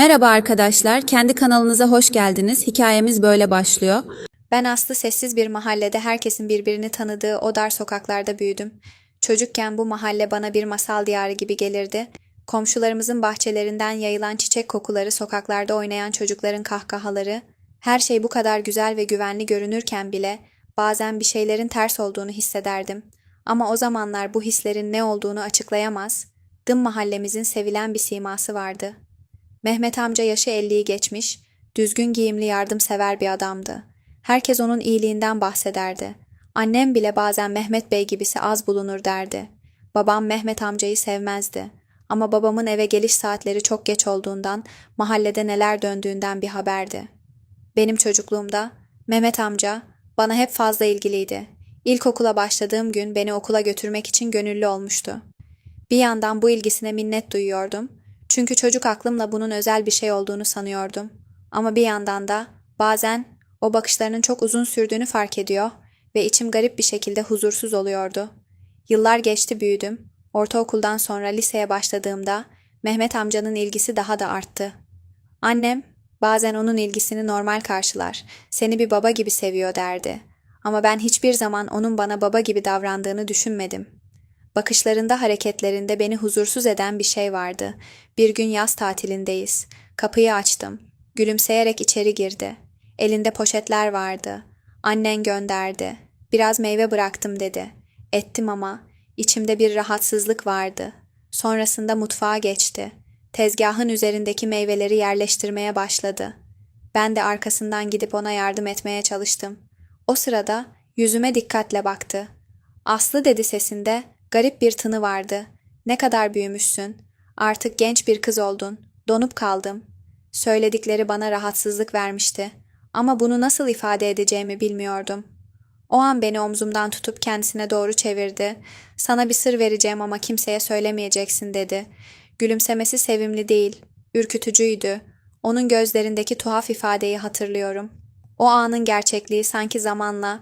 Merhaba arkadaşlar, kendi kanalınıza hoş geldiniz. Hikayemiz böyle başlıyor. Ben Aslı sessiz bir mahallede herkesin birbirini tanıdığı o dar sokaklarda büyüdüm. Çocukken bu mahalle bana bir masal diyarı gibi gelirdi. Komşularımızın bahçelerinden yayılan çiçek kokuları, sokaklarda oynayan çocukların kahkahaları, her şey bu kadar güzel ve güvenli görünürken bile bazen bir şeylerin ters olduğunu hissederdim. Ama o zamanlar bu hislerin ne olduğunu açıklayamaz, dım mahallemizin sevilen bir siması vardı. Mehmet amca yaşı 50'yi geçmiş, düzgün giyimli yardımsever bir adamdı. Herkes onun iyiliğinden bahsederdi. Annem bile bazen Mehmet Bey gibisi az bulunur derdi. Babam Mehmet amcayı sevmezdi. Ama babamın eve geliş saatleri çok geç olduğundan, mahallede neler döndüğünden bir haberdi. Benim çocukluğumda Mehmet amca bana hep fazla ilgiliydi. İlkokula başladığım gün beni okula götürmek için gönüllü olmuştu. Bir yandan bu ilgisine minnet duyuyordum. Çünkü çocuk aklımla bunun özel bir şey olduğunu sanıyordum. Ama bir yandan da bazen o bakışlarının çok uzun sürdüğünü fark ediyor ve içim garip bir şekilde huzursuz oluyordu. Yıllar geçti büyüdüm. Ortaokuldan sonra liseye başladığımda Mehmet amcanın ilgisi daha da arttı. Annem bazen onun ilgisini normal karşılar, seni bir baba gibi seviyor derdi. Ama ben hiçbir zaman onun bana baba gibi davrandığını düşünmedim. Bakışlarında hareketlerinde beni huzursuz eden bir şey vardı. Bir gün yaz tatilindeyiz. Kapıyı açtım. Gülümseyerek içeri girdi. Elinde poşetler vardı. Annen gönderdi. Biraz meyve bıraktım dedi. Ettim ama içimde bir rahatsızlık vardı. Sonrasında mutfağa geçti. Tezgahın üzerindeki meyveleri yerleştirmeye başladı. Ben de arkasından gidip ona yardım etmeye çalıştım. O sırada yüzüme dikkatle baktı. Aslı dedi sesinde, garip bir tını vardı. Ne kadar büyümüşsün. Artık genç bir kız oldun. Donup kaldım. Söyledikleri bana rahatsızlık vermişti. Ama bunu nasıl ifade edeceğimi bilmiyordum. O an beni omzumdan tutup kendisine doğru çevirdi. Sana bir sır vereceğim ama kimseye söylemeyeceksin dedi. Gülümsemesi sevimli değil, ürkütücüydü. Onun gözlerindeki tuhaf ifadeyi hatırlıyorum. O anın gerçekliği sanki zamanla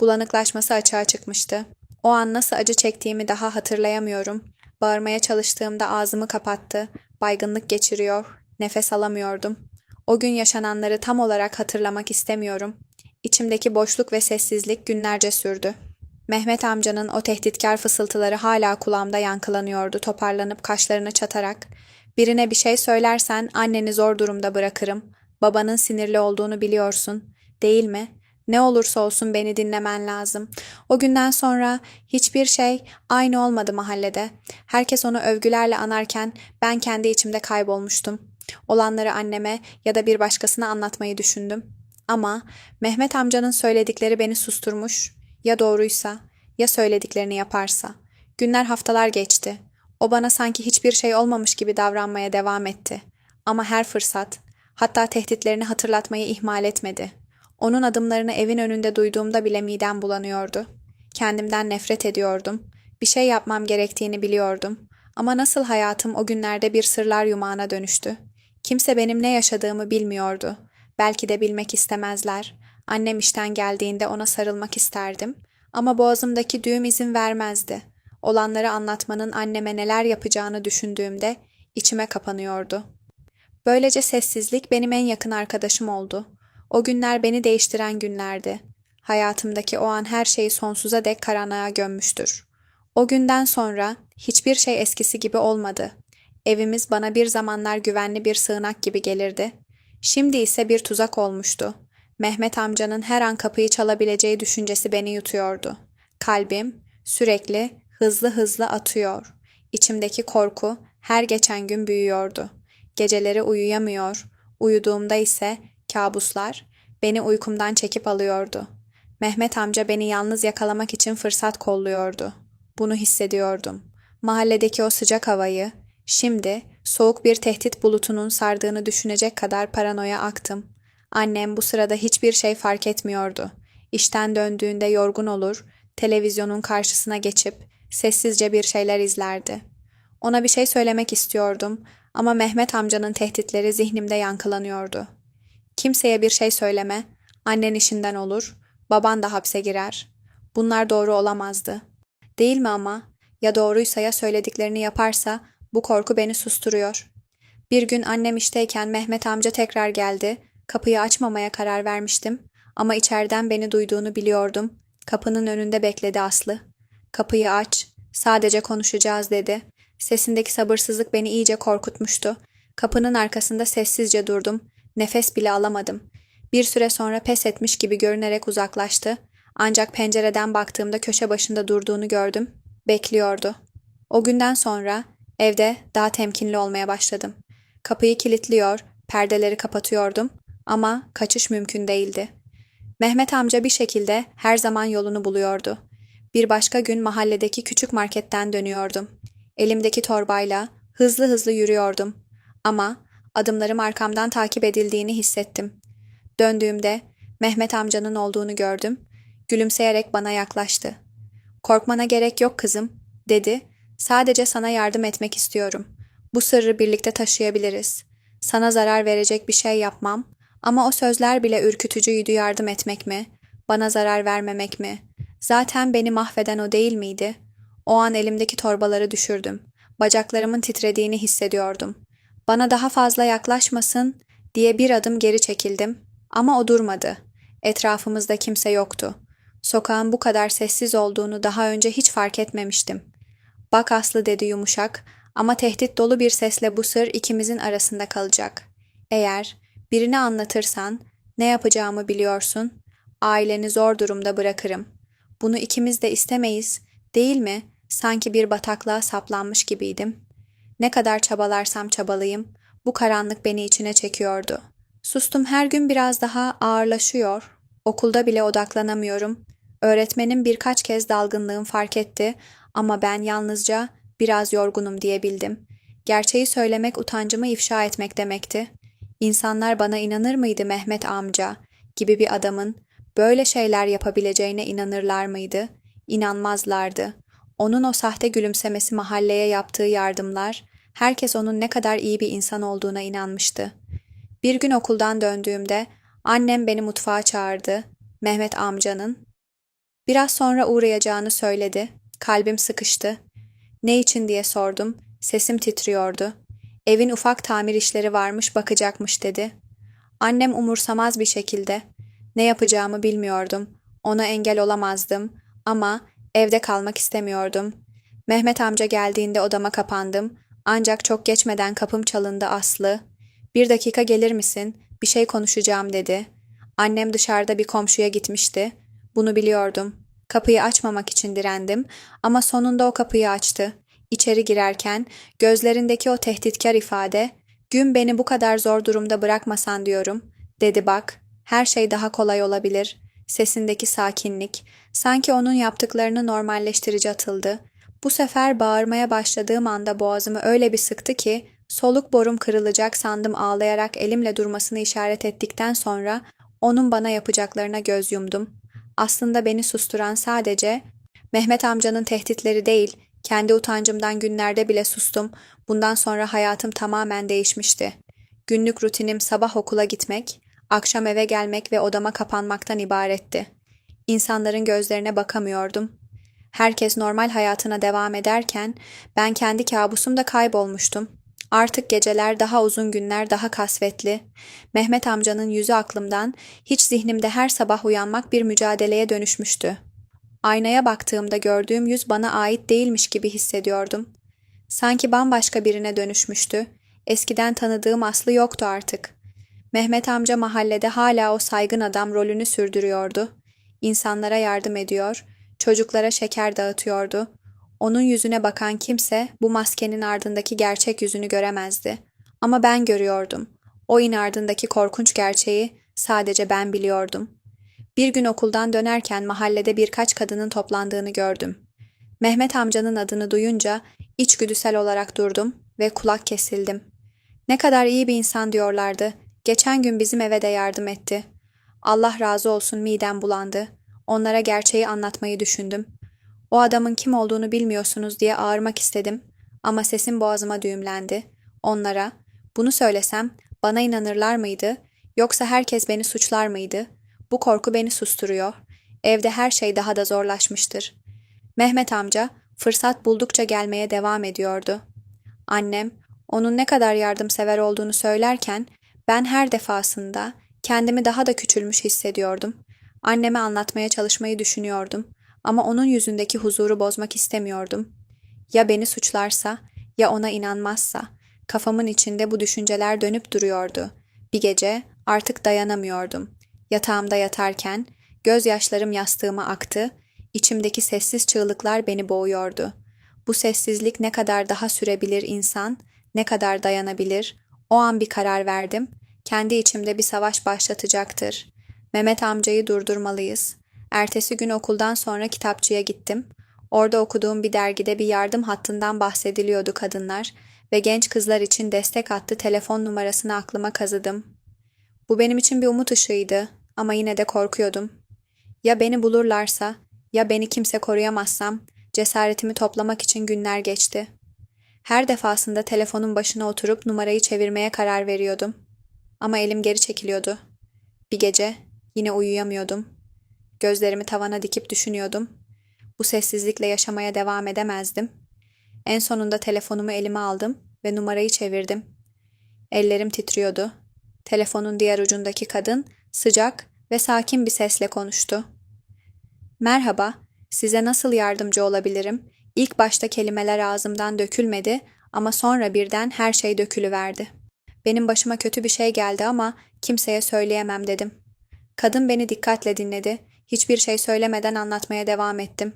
bulanıklaşması açığa çıkmıştı. O an nasıl acı çektiğimi daha hatırlayamıyorum. Bağırmaya çalıştığımda ağzımı kapattı. Baygınlık geçiriyor. Nefes alamıyordum. O gün yaşananları tam olarak hatırlamak istemiyorum. İçimdeki boşluk ve sessizlik günlerce sürdü. Mehmet amcanın o tehditkar fısıltıları hala kulağımda yankılanıyordu toparlanıp kaşlarını çatarak. Birine bir şey söylersen anneni zor durumda bırakırım. Babanın sinirli olduğunu biliyorsun. Değil mi? Ne olursa olsun beni dinlemen lazım. O günden sonra hiçbir şey aynı olmadı mahallede. Herkes onu övgülerle anarken ben kendi içimde kaybolmuştum. Olanları anneme ya da bir başkasına anlatmayı düşündüm. Ama Mehmet amcanın söyledikleri beni susturmuş. Ya doğruysa, ya söylediklerini yaparsa. Günler haftalar geçti. O bana sanki hiçbir şey olmamış gibi davranmaya devam etti. Ama her fırsat, hatta tehditlerini hatırlatmayı ihmal etmedi. Onun adımlarını evin önünde duyduğumda bile midem bulanıyordu. Kendimden nefret ediyordum. Bir şey yapmam gerektiğini biliyordum. Ama nasıl hayatım o günlerde bir sırlar yumağına dönüştü. Kimse benim ne yaşadığımı bilmiyordu. Belki de bilmek istemezler. Annem işten geldiğinde ona sarılmak isterdim. Ama boğazımdaki düğüm izin vermezdi. Olanları anlatmanın anneme neler yapacağını düşündüğümde içime kapanıyordu. Böylece sessizlik benim en yakın arkadaşım oldu. O günler beni değiştiren günlerdi. Hayatımdaki o an her şeyi sonsuza dek karanlığa gömmüştür. O günden sonra hiçbir şey eskisi gibi olmadı. Evimiz bana bir zamanlar güvenli bir sığınak gibi gelirdi. Şimdi ise bir tuzak olmuştu. Mehmet amcanın her an kapıyı çalabileceği düşüncesi beni yutuyordu. Kalbim sürekli hızlı hızlı atıyor. İçimdeki korku her geçen gün büyüyordu. Geceleri uyuyamıyor, uyuduğumda ise kabuslar beni uykumdan çekip alıyordu. Mehmet amca beni yalnız yakalamak için fırsat kolluyordu. Bunu hissediyordum. Mahalledeki o sıcak havayı, şimdi soğuk bir tehdit bulutunun sardığını düşünecek kadar paranoya aktım. Annem bu sırada hiçbir şey fark etmiyordu. İşten döndüğünde yorgun olur, televizyonun karşısına geçip sessizce bir şeyler izlerdi. Ona bir şey söylemek istiyordum ama Mehmet amcanın tehditleri zihnimde yankılanıyordu. Kimseye bir şey söyleme, annen işinden olur, baban da hapse girer. Bunlar doğru olamazdı. Değil mi ama? Ya doğruysa ya söylediklerini yaparsa bu korku beni susturuyor. Bir gün annem işteyken Mehmet amca tekrar geldi. Kapıyı açmamaya karar vermiştim. Ama içeriden beni duyduğunu biliyordum. Kapının önünde bekledi Aslı. Kapıyı aç, sadece konuşacağız dedi. Sesindeki sabırsızlık beni iyice korkutmuştu. Kapının arkasında sessizce durdum. Nefes bile alamadım. Bir süre sonra pes etmiş gibi görünerek uzaklaştı. Ancak pencereden baktığımda köşe başında durduğunu gördüm. Bekliyordu. O günden sonra evde daha temkinli olmaya başladım. Kapıyı kilitliyor, perdeleri kapatıyordum ama kaçış mümkün değildi. Mehmet amca bir şekilde her zaman yolunu buluyordu. Bir başka gün mahalledeki küçük marketten dönüyordum. Elimdeki torbayla hızlı hızlı yürüyordum. Ama adımlarım arkamdan takip edildiğini hissettim. Döndüğümde Mehmet amcanın olduğunu gördüm. Gülümseyerek bana yaklaştı. Korkmana gerek yok kızım, dedi. Sadece sana yardım etmek istiyorum. Bu sırrı birlikte taşıyabiliriz. Sana zarar verecek bir şey yapmam ama o sözler bile ürkütücüydü yardım etmek mi? Bana zarar vermemek mi? Zaten beni mahveden o değil miydi? O an elimdeki torbaları düşürdüm. Bacaklarımın titrediğini hissediyordum. Bana daha fazla yaklaşmasın diye bir adım geri çekildim ama o durmadı. Etrafımızda kimse yoktu. Sokağın bu kadar sessiz olduğunu daha önce hiç fark etmemiştim. Bak Aslı dedi yumuşak ama tehdit dolu bir sesle bu sır ikimizin arasında kalacak. Eğer birini anlatırsan ne yapacağımı biliyorsun. Aileni zor durumda bırakırım. Bunu ikimiz de istemeyiz, değil mi? Sanki bir bataklığa saplanmış gibiydim. Ne kadar çabalarsam çabalayayım, bu karanlık beni içine çekiyordu. Sustum her gün biraz daha ağırlaşıyor. Okulda bile odaklanamıyorum. Öğretmenim birkaç kez dalgınlığım fark etti ama ben yalnızca biraz yorgunum diyebildim. Gerçeği söylemek utancımı ifşa etmek demekti. İnsanlar bana inanır mıydı Mehmet amca gibi bir adamın böyle şeyler yapabileceğine inanırlar mıydı? İnanmazlardı. Onun o sahte gülümsemesi mahalleye yaptığı yardımlar, herkes onun ne kadar iyi bir insan olduğuna inanmıştı. Bir gün okuldan döndüğümde annem beni mutfağa çağırdı. Mehmet amcanın. Biraz sonra uğrayacağını söyledi. Kalbim sıkıştı. Ne için diye sordum. Sesim titriyordu. Evin ufak tamir işleri varmış bakacakmış dedi. Annem umursamaz bir şekilde. Ne yapacağımı bilmiyordum. Ona engel olamazdım ama evde kalmak istemiyordum. Mehmet amca geldiğinde odama kapandım. Ancak çok geçmeden kapım çalındı Aslı. Bir dakika gelir misin? Bir şey konuşacağım dedi. Annem dışarıda bir komşuya gitmişti. Bunu biliyordum. Kapıyı açmamak için direndim ama sonunda o kapıyı açtı. İçeri girerken gözlerindeki o tehditkar ifade, "Gün beni bu kadar zor durumda bırakmasan diyorum." dedi bak. Her şey daha kolay olabilir. Sesindeki sakinlik, sanki onun yaptıklarını normalleştirici atıldı. Bu sefer bağırmaya başladığım anda boğazımı öyle bir sıktı ki soluk borum kırılacak sandım ağlayarak elimle durmasını işaret ettikten sonra onun bana yapacaklarına göz yumdum. Aslında beni susturan sadece Mehmet amcanın tehditleri değil, kendi utancımdan günlerde bile sustum. Bundan sonra hayatım tamamen değişmişti. Günlük rutinim sabah okula gitmek, akşam eve gelmek ve odama kapanmaktan ibaretti. İnsanların gözlerine bakamıyordum. Herkes normal hayatına devam ederken ben kendi kabusumda kaybolmuştum. Artık geceler daha uzun günler daha kasvetli. Mehmet amcanın yüzü aklımdan, hiç zihnimde her sabah uyanmak bir mücadeleye dönüşmüştü. Aynaya baktığımda gördüğüm yüz bana ait değilmiş gibi hissediyordum. Sanki bambaşka birine dönüşmüştü. Eskiden tanıdığım Aslı yoktu artık. Mehmet amca mahallede hala o saygın adam rolünü sürdürüyordu. İnsanlara yardım ediyor, çocuklara şeker dağıtıyordu. Onun yüzüne bakan kimse bu maskenin ardındaki gerçek yüzünü göremezdi. Ama ben görüyordum. Oyun ardındaki korkunç gerçeği sadece ben biliyordum. Bir gün okuldan dönerken mahallede birkaç kadının toplandığını gördüm. Mehmet amcanın adını duyunca içgüdüsel olarak durdum ve kulak kesildim. Ne kadar iyi bir insan diyorlardı. Geçen gün bizim eve de yardım etti. Allah razı olsun midem bulandı. Onlara gerçeği anlatmayı düşündüm. O adamın kim olduğunu bilmiyorsunuz diye ağırmak istedim ama sesim boğazıma düğümlendi. Onlara bunu söylesem bana inanırlar mıydı yoksa herkes beni suçlar mıydı? Bu korku beni susturuyor. Evde her şey daha da zorlaşmıştır. Mehmet amca fırsat buldukça gelmeye devam ediyordu. Annem Onun ne kadar yardımsever olduğunu söylerken ben her defasında kendimi daha da küçülmüş hissediyordum. Anneme anlatmaya çalışmayı düşünüyordum ama onun yüzündeki huzuru bozmak istemiyordum. Ya beni suçlarsa ya ona inanmazsa kafamın içinde bu düşünceler dönüp duruyordu. Bir gece artık dayanamıyordum. Yatağımda yatarken gözyaşlarım yastığıma aktı, içimdeki sessiz çığlıklar beni boğuyordu. Bu sessizlik ne kadar daha sürebilir insan, ne kadar dayanabilir? O an bir karar verdim. Kendi içimde bir savaş başlatacaktır. Mehmet amcayı durdurmalıyız. Ertesi gün okuldan sonra kitapçıya gittim. Orada okuduğum bir dergide bir yardım hattından bahsediliyordu kadınlar ve genç kızlar için destek hattı telefon numarasını aklıma kazıdım. Bu benim için bir umut ışığıydı ama yine de korkuyordum. Ya beni bulurlarsa, ya beni kimse koruyamazsam cesaretimi toplamak için günler geçti. Her defasında telefonun başına oturup numarayı çevirmeye karar veriyordum. Ama elim geri çekiliyordu. Bir gece yine uyuyamıyordum. Gözlerimi tavana dikip düşünüyordum. Bu sessizlikle yaşamaya devam edemezdim. En sonunda telefonumu elime aldım ve numarayı çevirdim. Ellerim titriyordu. Telefonun diğer ucundaki kadın sıcak ve sakin bir sesle konuştu. Merhaba, size nasıl yardımcı olabilirim? İlk başta kelimeler ağzımdan dökülmedi ama sonra birden her şey dökülüverdi. Benim başıma kötü bir şey geldi ama kimseye söyleyemem dedim. Kadın beni dikkatle dinledi. Hiçbir şey söylemeden anlatmaya devam ettim.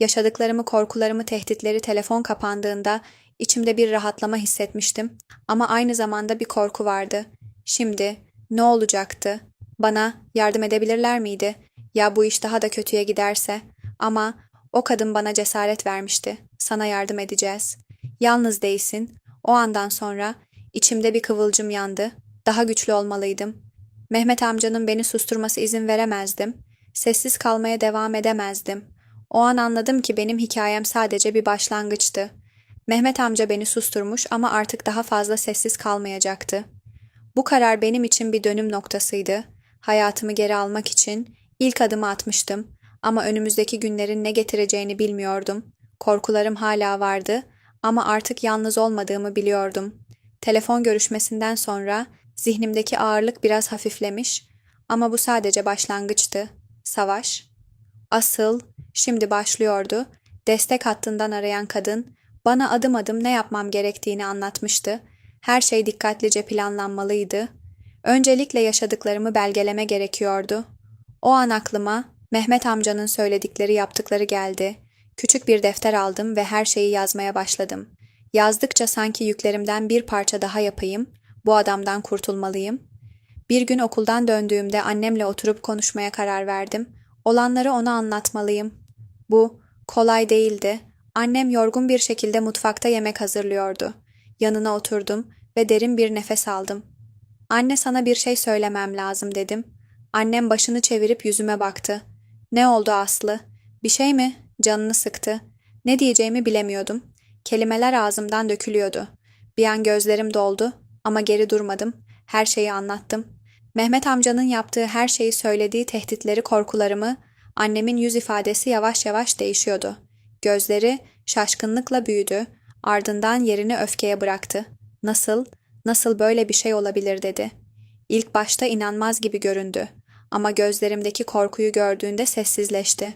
Yaşadıklarımı, korkularımı, tehditleri telefon kapandığında içimde bir rahatlama hissetmiştim ama aynı zamanda bir korku vardı. Şimdi ne olacaktı? Bana yardım edebilirler miydi? Ya bu iş daha da kötüye giderse? Ama o kadın bana cesaret vermişti. Sana yardım edeceğiz. Yalnız değilsin. O andan sonra içimde bir kıvılcım yandı. Daha güçlü olmalıydım. Mehmet amcanın beni susturması izin veremezdim. Sessiz kalmaya devam edemezdim. O an anladım ki benim hikayem sadece bir başlangıçtı. Mehmet amca beni susturmuş ama artık daha fazla sessiz kalmayacaktı. Bu karar benim için bir dönüm noktasıydı. Hayatımı geri almak için ilk adımı atmıştım ama önümüzdeki günlerin ne getireceğini bilmiyordum. Korkularım hala vardı ama artık yalnız olmadığımı biliyordum. Telefon görüşmesinden sonra zihnimdeki ağırlık biraz hafiflemiş ama bu sadece başlangıçtı. Savaş. Asıl şimdi başlıyordu. Destek hattından arayan kadın bana adım adım ne yapmam gerektiğini anlatmıştı. Her şey dikkatlice planlanmalıydı. Öncelikle yaşadıklarımı belgeleme gerekiyordu. O an aklıma Mehmet amcanın söyledikleri yaptıkları geldi. Küçük bir defter aldım ve her şeyi yazmaya başladım. Yazdıkça sanki yüklerimden bir parça daha yapayım, bu adamdan kurtulmalıyım. Bir gün okuldan döndüğümde annemle oturup konuşmaya karar verdim. Olanları ona anlatmalıyım. Bu kolay değildi. Annem yorgun bir şekilde mutfakta yemek hazırlıyordu. Yanına oturdum ve derin bir nefes aldım. Anne sana bir şey söylemem lazım dedim. Annem başını çevirip yüzüme baktı. Ne oldu Aslı? Bir şey mi? Canını sıktı. Ne diyeceğimi bilemiyordum. Kelimeler ağzımdan dökülüyordu. Bir an gözlerim doldu ama geri durmadım. Her şeyi anlattım. Mehmet amcanın yaptığı her şeyi söylediği tehditleri, korkularımı, annemin yüz ifadesi yavaş yavaş değişiyordu. Gözleri şaşkınlıkla büyüdü, ardından yerini öfkeye bıraktı. Nasıl, nasıl böyle bir şey olabilir dedi. İlk başta inanmaz gibi göründü ama gözlerimdeki korkuyu gördüğünde sessizleşti.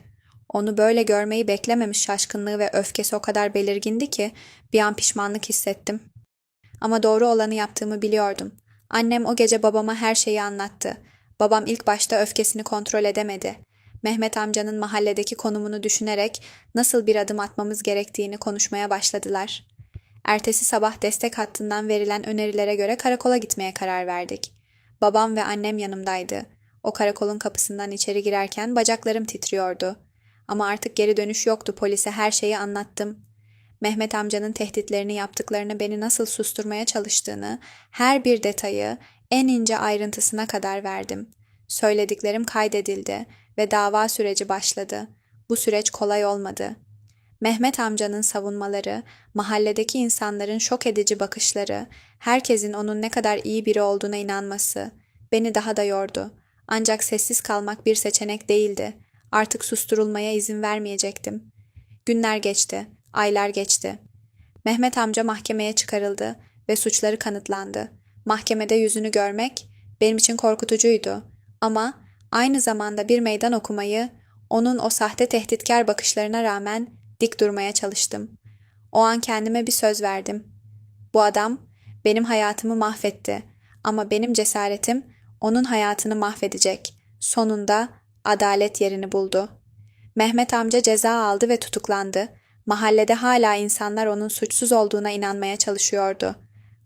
Onu böyle görmeyi beklememiş şaşkınlığı ve öfkesi o kadar belirgindi ki bir an pişmanlık hissettim. Ama doğru olanı yaptığımı biliyordum. Annem o gece babama her şeyi anlattı. Babam ilk başta öfkesini kontrol edemedi. Mehmet amcanın mahalledeki konumunu düşünerek nasıl bir adım atmamız gerektiğini konuşmaya başladılar. Ertesi sabah destek hattından verilen önerilere göre karakola gitmeye karar verdik. Babam ve annem yanımdaydı. O karakolun kapısından içeri girerken bacaklarım titriyordu. Ama artık geri dönüş yoktu polise her şeyi anlattım. Mehmet amcanın tehditlerini yaptıklarını beni nasıl susturmaya çalıştığını, her bir detayı en ince ayrıntısına kadar verdim. Söylediklerim kaydedildi ve dava süreci başladı. Bu süreç kolay olmadı. Mehmet amcanın savunmaları, mahalledeki insanların şok edici bakışları, herkesin onun ne kadar iyi biri olduğuna inanması beni daha da yordu. Ancak sessiz kalmak bir seçenek değildi. Artık susturulmaya izin vermeyecektim. Günler geçti, aylar geçti. Mehmet amca mahkemeye çıkarıldı ve suçları kanıtlandı. Mahkemede yüzünü görmek benim için korkutucuydu ama aynı zamanda bir meydan okumayı onun o sahte tehditkar bakışlarına rağmen dik durmaya çalıştım. O an kendime bir söz verdim. Bu adam benim hayatımı mahvetti ama benim cesaretim onun hayatını mahvedecek. Sonunda adalet yerini buldu. Mehmet amca ceza aldı ve tutuklandı. Mahallede hala insanlar onun suçsuz olduğuna inanmaya çalışıyordu.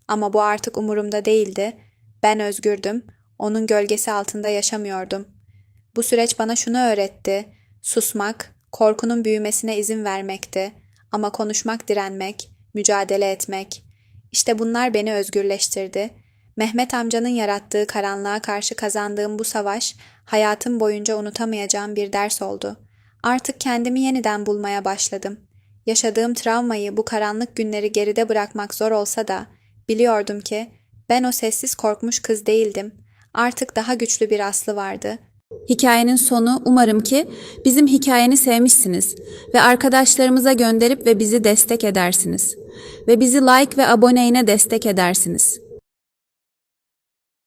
Ama bu artık umurumda değildi. Ben özgürdüm. Onun gölgesi altında yaşamıyordum. Bu süreç bana şunu öğretti. Susmak, korkunun büyümesine izin vermekti. Ama konuşmak, direnmek, mücadele etmek. İşte bunlar beni özgürleştirdi. Mehmet amcanın yarattığı karanlığa karşı kazandığım bu savaş, hayatım boyunca unutamayacağım bir ders oldu. Artık kendimi yeniden bulmaya başladım. Yaşadığım travmayı, bu karanlık günleri geride bırakmak zor olsa da biliyordum ki ben o sessiz korkmuş kız değildim. Artık daha güçlü bir aslı vardı. Hikayenin sonu umarım ki bizim hikayeni sevmişsiniz ve arkadaşlarımıza gönderip ve bizi destek edersiniz. Ve bizi like ve aboneyle destek edersiniz.